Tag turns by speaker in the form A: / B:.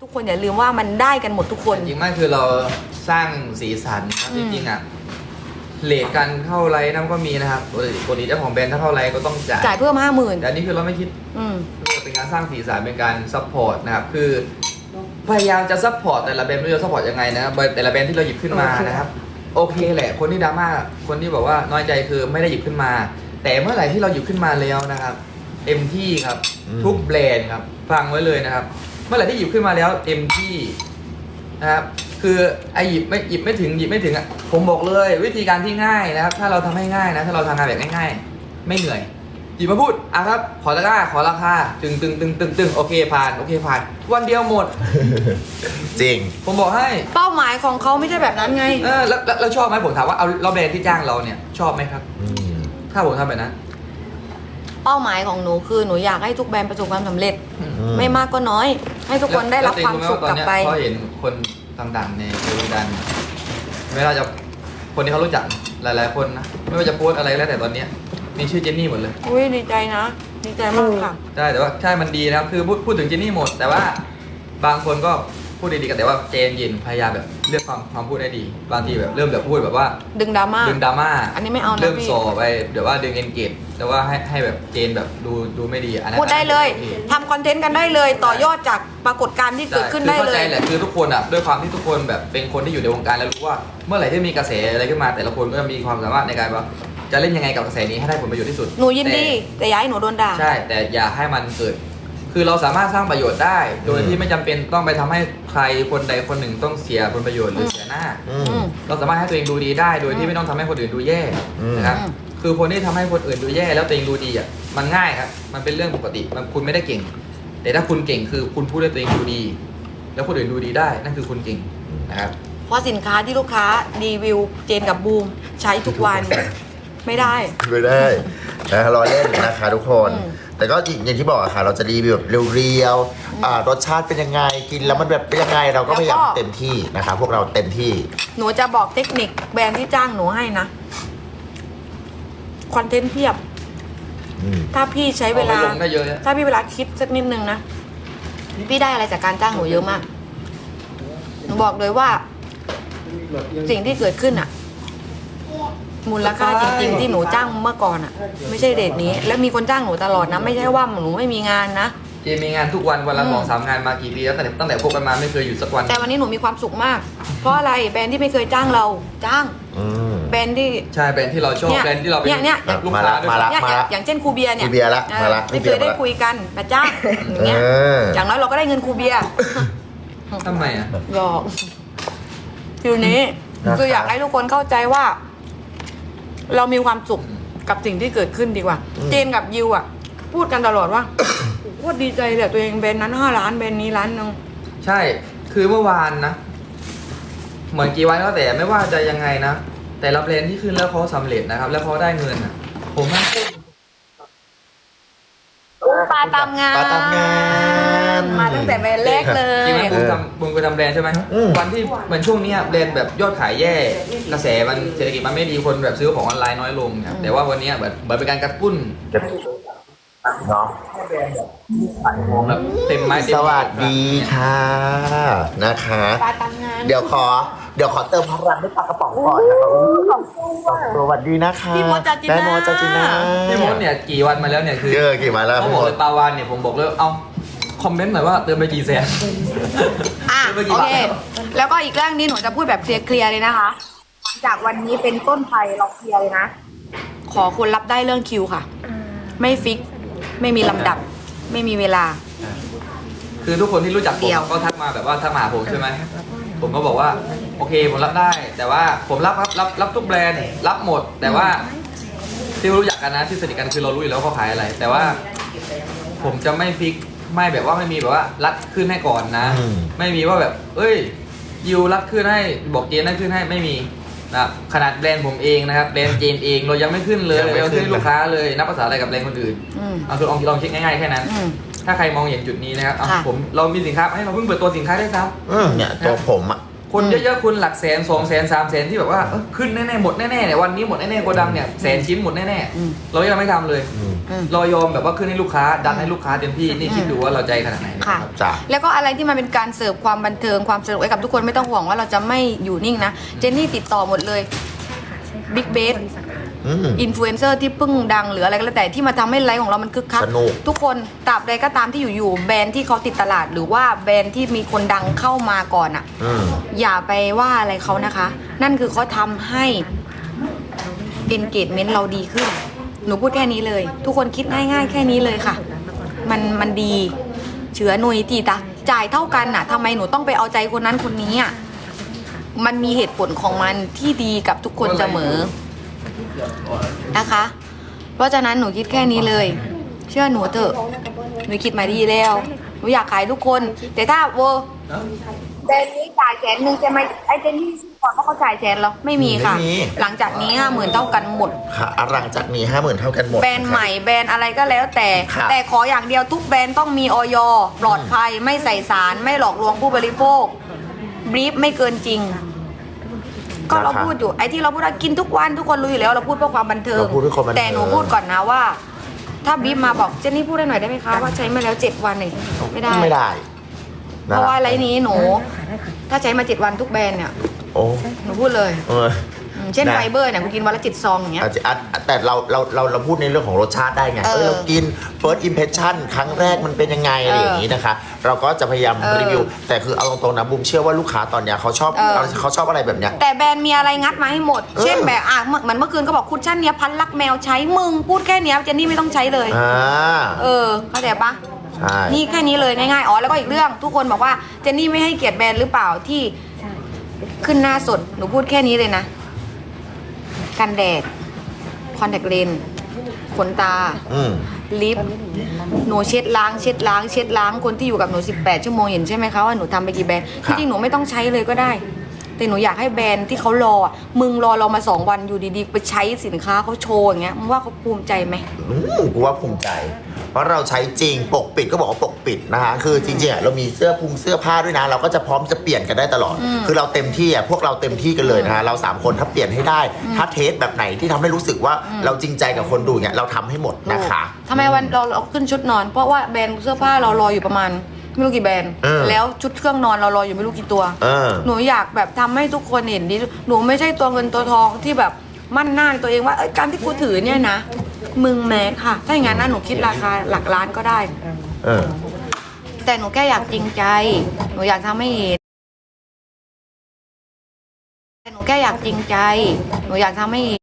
A: ทุกคนอย่าลืมว่ามันได้กันหมดทุกคน
B: จริงๆไม่คือเราสร้างสีสันนะ
A: อื
B: จ
A: ม
B: ริงๆอะเลทกันเข้าไลน์นั่นก็มีนะครับปกติปกติเจ้าของแบรนด์ถ้าเข้าไลน์ก็ต้องจ่าย
A: จ่ายเพิ่มห้าหมื่น
B: แต่อันนี้คือเราไม่คิด
A: อืม
B: คือเป็นการสร้างสีสันเป็นการซัพพอร์ตนะครับ คือพยายามจะซัพพอร์ตแต่ละแบรนด์ไม่รู้จะซัพพอร์ตยังไงนะครับแต่ละแบรนด์ที่เราหยิบขึ้นมา
A: โอเค
B: นะครับ โอเคแหละ คนที่ดราม่าคนที่บอกว่าน้อยใจคือไม่ได้หยิบขึ้นมา แต่เมื่อไหร่ที่เราหยิบขึ้นมาแล้วนะครับเต็มที่ครับ
C: อืม
B: ทุกแบรนด์ครับ ฟังไว้เลยนะครับเมื่อไหร่ที่หยิบขึ้นมาแล้วเต็มที่นะครับคือไอหยิบไม่หยิบไม่ถึงหยิบไม่ถึงอะผมบอกเลยวิธีการที่ง่ายนะครับ ถ้าเราทำให้ง่ายนะถ้าเราทำงานแบบง่ายๆ ไม่เหนื่อยหยิบมาพูดอะครับขอตะกร้าขอราคาตึงตึงตึงตึงตึงโอเคผ่านโอเคผ่าน วันเดียวหมด
C: จริง
B: ผมบอกให้
A: เป้าหมายของเขาไม่ใช่แบบนั้นไง
B: เออแล้วแล้วแล้วชอบไหมผมถามว่าเอาเราแบรนด์ที่จ้างเราเนี่ย ชอบไหมครับ
C: อืม
B: ถ้าผมทำแบบนั้น
A: เป้าหมายของหนูคือหนูอยากให้ทุกแบรนด์ประสบความสำเร็จ
C: อื
A: ไม่มากก็น้อย ให้ทุกคนได้รับความสุขกลับไป
B: เขาเห็นคนดังๆในเฟซบุ๊กดันไม่ว่าจะคนที่เขารู้จักหลาย ๆ คนนะไม่ว่าจะโพสต์อะไรแล้วแต่ตอนเนี้ยมีชื่อเจนนี่หมดเลย
A: อุ้ยดีใจนะ ดีใจมากค่ะ
B: ใช่แต่ว่าใช่มันดีนะครับคือพูดพูดถึงเจนนี่หมด แต่ว่าบางคนก็ พูดดีๆกันแต่ว่าเจนเย็นพยายามแบบเลือกความความพูดได้ดี บางทีแบบเริ่มแบบพูดแบบว่า
A: ดึงดราม่า
B: ดึงดราม่า
A: อันนี้ไม่เอานะ
B: เริ่ม
A: พี่
B: ส่อไปเดี๋ยวว่าดึงเอนเกจแต่ว่าให้ให้แบบเจนแบบดูดูไม่ดีอันนั้น
A: พูดได้เลย
B: อันนั้น
A: ทำคอนเทนต์กันได้เลย ต่อยอดจากปรากฏการณ์ที่เกิดขึ้นได้
B: คือ
A: เล
B: เข้าใจ
A: ย
B: แหละคือทุกคนอะด้วยความที่ทุกคนแบบเป็นคนที่อยู่ในวงการแล้วรู้ว่า เมื่อไหร่ที่มีกระแสอะไรขึ้นมา แต่ละคนก็มีความสามารถในการว่าจะเล่นยังไงกับกระแสนี้ให้ได้ผลประโยชน์ที่สุด
A: หนูยินดี
B: แต่
A: แต่อย่าให้หนูโดนด่า
B: ใช่แต่อย่าให้มันเกิด คือเราสามารถสร้างประโยชน์ได้ โดยที่ไม่จำเป็นต้องไปทำให้ใครคนใดคนหนึ่งต้องเสียผลประโยชน์หรือเสียหน้า
C: อื
A: อื
C: ม
A: ม
B: เราสามารถให้ตัวเองดูดีได้ โดย
A: อื
B: ที่
A: ม
B: ไม่ต้องทำให้คนอื่นดูแย่
C: อืม
B: นะครับ
A: อืม
B: คือคนที่ทำให้คนอื่นดูแย่ แล้วตัวเองดูดีอะ มันง่ายครับ มันเป็นเรื่องปกติ มันคุณไม่ได้เก่ง แต่ถ้าคุณเก่งคือคุณพูดให้ตัวเองดูดี แล้วคนอื่นดูดีได้ นั่นคือคุณเก่งนะครับ
A: เพราะสินค้าที่ลูกค้ารีวิวเจนกับบูมใช้ทุกวันไม่ได้
C: ไม่ได้นะรอเล่นนะคะทุกคน
A: อืม
C: แต่ก็อย่างที่บอกอะค่ะ เราจะรีวิวแบบเรียวๆอ่ารสชาติเป็นยังไงกินแล้วมันแบบเป็นยังไงเราก็พยายามเต็มที่นะคะ พวกเราเต็มที่
A: หนูจะบอกเทคนิคแบรนด์ที่จ้างหนูให้นะคอนเทนต์เพียบ
C: อืม
A: ถ้าพี่ใช้เวลา
B: อไปลงได้เยอะนะ
A: ถ้าพี่เวลาคิดสักนิดนึงนะ พี่ได้อะไรจากการจ้างหนูเยอะมาก หนูบอกเลยว่า สิ่งที่เกิดขึ้นอะ มูลค่าจริงๆที่หนูจ้างเมื่อก่อนอะไม่ใช่เรทนี้ และมีคนจ้างหนูตลอดนะ ไม่ใช่ว่าหนูไม่มีงานนะ
B: เจมีงานทุกวันวันละ
A: อืม
B: สองสามงานมากี่ปีแล้วตั้งแต่ตั้งแต่พบกันมาไม่เคยหยุดสักวัน
A: แต่วันนี้หนูมีความสุขมาก เพราะอะไรแบรนด์ที่ไม่เคยจ้างเราจ้าง
C: อืม
A: แบรนด์ที่
B: ใช่แบรนด์ที่เราชอบ
A: เนี่ย
B: แบรนด์ที่เราเป็น
A: เนี่ยเนี่ย
B: ลูก
C: มา
B: ค้า
C: ละ
B: ด้วย
C: มาละ
A: เนี่ยอย่างอย่างเช่นครูเบียร์เนี่ย
C: ครูเบียร์ละ
A: อ่
C: มาละ
A: ไม่
C: ครู
A: เค
C: เบีย
A: ย
C: ร์
A: ได้
C: มาละ
A: คุยกันมาจ้างอย่างเงี้ย
C: เออ
A: อย่างน้อยเราก็ได้เงินครูเบียร์
B: ทำไมอะ
A: หยอกทีนี้
C: นะครับ
A: คืออยากให้ทุกคนเข้าใจว่า เรามีความสุขกับสิ่งที่เกิดขึ้นดีกว่า เจนกับยิวอะ พูดกันตลอดว่า โคตรดีใจเลยตัวเองแบรนด์นั้นห้าล้านแบรนด์นี้ล้านหนึง
B: ใช่ คือเมื่อวานนะ เหมือนกี่วันก็แต่ไม่ว่าจะยังไงนะ แต่ละแบรนด์ที่ขึ้นแล้วเขาสำเร็จนะครับ แล้วเขาได้เงินอะผมว่า
A: ปลาตามงาน
C: ปลาตามงาน
A: มาตั้งแต่แบรนด์แรกเล
B: จริงไหม
A: ย
B: บุญทำบุญเคยทำแบรนด์ใช่ไหม
C: อืม
B: วันที่เหมือนช่วงเนี้ยแบรนด์แบบยอดขายแย่กระแสมันเศรษฐกิจมันไม่ดีคนแบบซื้อของออนไลน์น้อยลงเนี่ยแต่ว่าวันเนี้ยแบบเหมือนเป็นการกระตุ้น
C: เนาะ
B: ของแบบเต็มไม้เต็ม
C: ส
B: มือ
C: วัสดีค่ะนะคะ
A: ปลาตามงาน
C: เดี๋ยวขอ เดี๋ยวขอเติมพลังด้วยปลากระป๋องก่อนนะคะอุ๊ยสวัสดีนะคะ
A: พี่มดจาจิน่า
C: ได้มดจาจิน่า
B: พี่มดเนี่ยกี่วันมาแล้วเนี่ยคือ
C: เออกี่วันแล้ว
B: เขา
C: พี่
B: บอ
C: ม
B: ก
C: ด
B: เลยปาวานเนี่ยผมบอกเลยเอา คอมเมนต์หน่อยว่าเติมไปกี่แสน
A: อะ
B: เมื่อกี้
A: โอเคแล้วก็อีกเรื่องนี้หนูจะพูดแบบเคลียร์ๆเลยนะคะหลังจากวันนี้เป็นต้นไปเราเคลียร์เลยนะ ขอคนรับได้เรื่องคิวค่ะ ไม่ฟิก ไม่มีลำดับ ไม่มีเวลา
B: คือทุกคนที่รู้จักผ
A: เดี๋
B: ม
A: ยว
B: ก็ทักมาแบบว่าทักมาหาผมใช่ไหมผมก็บอกว่าโอเคผมรับได้ แต่ว่าผมรับรับรับรับทุกแบรนด์รับหมด แต่ว่าที่รู้จักกันนะที่สนิทกันคือเรารู้อยู่แล้วเขาขายอะไร แต่ว่าผมจะไม่ฟิก ไม่แบบว่าไม่มีแบบว่ารัดขึ้นให้ก่อนนะ
C: อืม
B: ไม่มีว่าแบบ เอ้ยยูรัดขึ้นให้บอกเจนได้ขึ้นให้ไม่มีนะครับขนาดแบรนด์ผมเองนะครับแบรนด์เจนเองเรายังไม่ขึ้นเลย
C: ยังไม่
B: เรา
C: ขึ้
B: ขึ้
C: น
B: นให้ลูกค้าเลยนับภาษาอะไรกับแบรนด์คนอื่น
A: อืม
B: เอาคือลองลองเช็คง่ายๆแค่นั้น
A: อืม
B: ถ้าใครมองเห็นจุดนี้นะครับเอา
A: ค่ะ
B: ผมเรามีสินค้าให้เราเพิ่งเปิดตัวสินค้าได้วยซ้
C: อืมเนี่ยตัวผมอะ
B: คน
A: อืม
B: เยอะๆคุณหลักแสนสองแสนสามแสนที่แบบว่าเอ้อขึ้นแน่ๆหมดแน่ๆเนี่ยวันนี้หมดแน่ๆโกดังเนี่ยแสนชิ้นหมดแน่
A: อืม
B: ๆเรายังไม่ทำเลย
C: อืม
A: อืม
B: เรายอมแบบว่าขึ้นให้ลูกค้าดันให้ลูกค้าเต็มที่นี่คิดดูว่าเราใจขนาดไหนนะ
A: ค่ะ
B: รับ
C: จ้ะ
A: แล้วก็อะไรที่มันเป็นการเสิร์ฟความบันเทิงความสนุกให้กับทุกคนไม่ต้องห่วงว่าเราจะไม่อยู่นิ่งนะ เจนนี่ติดต่อหมดเลยบิ๊กเบส
C: อืม
A: อินฟลูเอนเซอร์ที่เพิ่งดังหรืออะไรก็แล้วแต่ที่มาทำให้ไลฟ์ของเรามันคึกคัก
C: สนุก
A: ทุกคนตราบใดก็ตามที่อยู่ๆแบรนด์ที่เขาติดตลาด หรือว่าแบรนด์ที่มีคนดังเข้ามาก่อนอะ
C: อืม
A: อย่าไปว่าอะไรเขานะคะ นั่นคือเขาทำให้ engagement เราดีขึ้น หนูพูดแค่นี้เลย ทุกคนคิดง่ายๆ แค่นี้เลยค่ะ มันมันดีเชื้อหนุยตีตาจ่ายเท่ากันน่ะทำไมหนูต้องไปเอาใจคนนั้นคนนี้อะ มันมีเหตุผลของมันที่ดีกับทุกคนเสมอ นะคะ เพราะฉะนั้นหนูคิดแค่นี้เลย เชื่อหนูเถอะหนูคิดมาดีแล้วหนูอยากขายทุกคน แต่ถ้าเวอร์แบรนด์นี้จ่ายแสนหนึ่งจะมาไอ้เจนนี่ก่อนเพราะเขาจ่ายแสนแล้วไม่มีค่ะ
C: ไม่มี
A: หลังจากนี้ห้าหมื่นเท่ากันหมด
C: ค่ะอะหลังจากนี้ห้าหมื่นเท่ากันหมด
A: แบรนด์ใหม่แบรนด์อะไรก็แล้วแต่
C: ครับ
A: แต่ขออย่างเดียวทุกแบรนด์ต้องมีออยปลอดภัยไม่ใส่สารไม่หลอกลวงผู้บริโภคบรีฟไม่เกินจริง ก็เราพูดอยู่ไอ้ที่เราพูดว่ากินทุกวันทุกคนรู้อยู่แล้วเราพูดเพื่อความบันเทิง
C: เราพูดเพื่อความบันเทิง
A: แต่หนูพูดก่อนนะว่า ถ้าบรีฟมาบอกเจนนี่พูดได้หน่อยได้ไหมคะว่าใช้มาแล้วเจ็ดวันเองไม่ได้
C: ไม่ได้น
A: เพราะว่าอะไรนี้หนู ถ้าใช้มาเจ็ดวันทุกแบรนด์เนี่ย
C: โอ้
A: หนูพูดเลย
C: เออ
A: อืม เช่น
C: นะ
A: ไฟเบอร์เนี่ยกูกินวันละเจ็ดซองอย่างเงี้ย
C: อาจจะอะแต่เราเราเราเราพูดในเรื่องของรสชาติได้ไง
A: เออ
C: เออเรากิน first impression ครั้งแรกมันเป็นยังไงอะไรอย่างนี้นะคะ เราก็จะพยายาม
A: เออ
C: รีวิว แต่คือเอาตรงๆนะบุมเชื่อว่าลูกค้าตอนเนี้ยเขาชอบ
A: เออ
C: เขาชอบอะไรแบบเนี้ย
A: แต่แบรนด์มีอะไรงัดมาให้หมด
C: เออ
A: เช่นแบบอะเหมือนเหมือนเมื่อคืนก็บอกคุชชั่นเนี้ยพันลักแมวใช้มึงพูดแค่เนี้ยเจนนี่ไม่ต้องใช้เลย
C: อ่า
A: เออเข้าใจปะ
C: ใช่
A: นี่แค่นี้เลยง่ายๆ อ๋อ แล้วก็อีกเรื่องทุกคนบอกว่าเจนนี่ไม่ให้เกียรติแบรนด์หรือเปล่าที่ขึ้นหน้าสด หนูพูดแค่นี้เลยนะ กันแดด คอนแทคเลนส์ขนตา
C: อืม
A: ลิป หนูเช็ดล้างเช็ดล้างเช็ดล้างคนที่อยู่กับหนู 18 ชั่วโมงเห็นใช่ไหมคะว่าหนูทำไปกี่แบรนด์
C: ครับ
A: ที่จริงหนูไม่ต้องใช้เลยก็ได้ แต่หนูอยากให้แบรนด์ที่เขารออะมึงรอเรามาสองวันอยู่ดีๆ ไปใช้สินค้าเขาโชว์อย่างเงี้ยมึงว่าเขาภูมิใจไหม
C: อืมกูว่าภูมิใจ เพราะเราใช้จริงปกปิดก็บอกว่าปกปิดนะคะคือจริงๆอะเรามีเสื้อพุงเสื้อผ้าด้วยนะ เราก็จะพร้อมจะเปลี่ยนกันได้ตลอด คือเราเต็มที่อะพวกเราเต็มที่กันเลยนะคะเราสามคนถ้าเปลี่ยนให้ได้ ถ้าเทสแบบไหนที่ทำให้รู้สึกว่าเราจริงใจกับคนดูเนี่ยเราทำให้หมดนะคะ
A: ทำไมวันเราเราขึ้นชุดนอน เพราะว่าแบรนด์เสื้อผ้าเรารออยู่ประมาณ ไม่รู้กี่แบรนด์
C: เออ
A: แล้วชุดเครื่องนอนเรารออยู่ไม่รู้กี่ตัว
C: เออ
A: หนูอยากแบบทำให้ทุกคนเห็นดิหนูไม่ใช่ตัวเงินตัวทองที่แบบมั่นหน้าในตัวเองว่าเอ้ยการที่กูถือเนี่ยนะ มึงแม็กค่ะ ถ้าอย่างนั้นนะหนูคิดราคาหลักล้านก็ได้
C: เออ
A: แต่หนูแค่อยากจริงใจ หนูอยากทำให้เห็นแต่หนูแค่อยากจริงใจ หนูอยากทำให้เห็น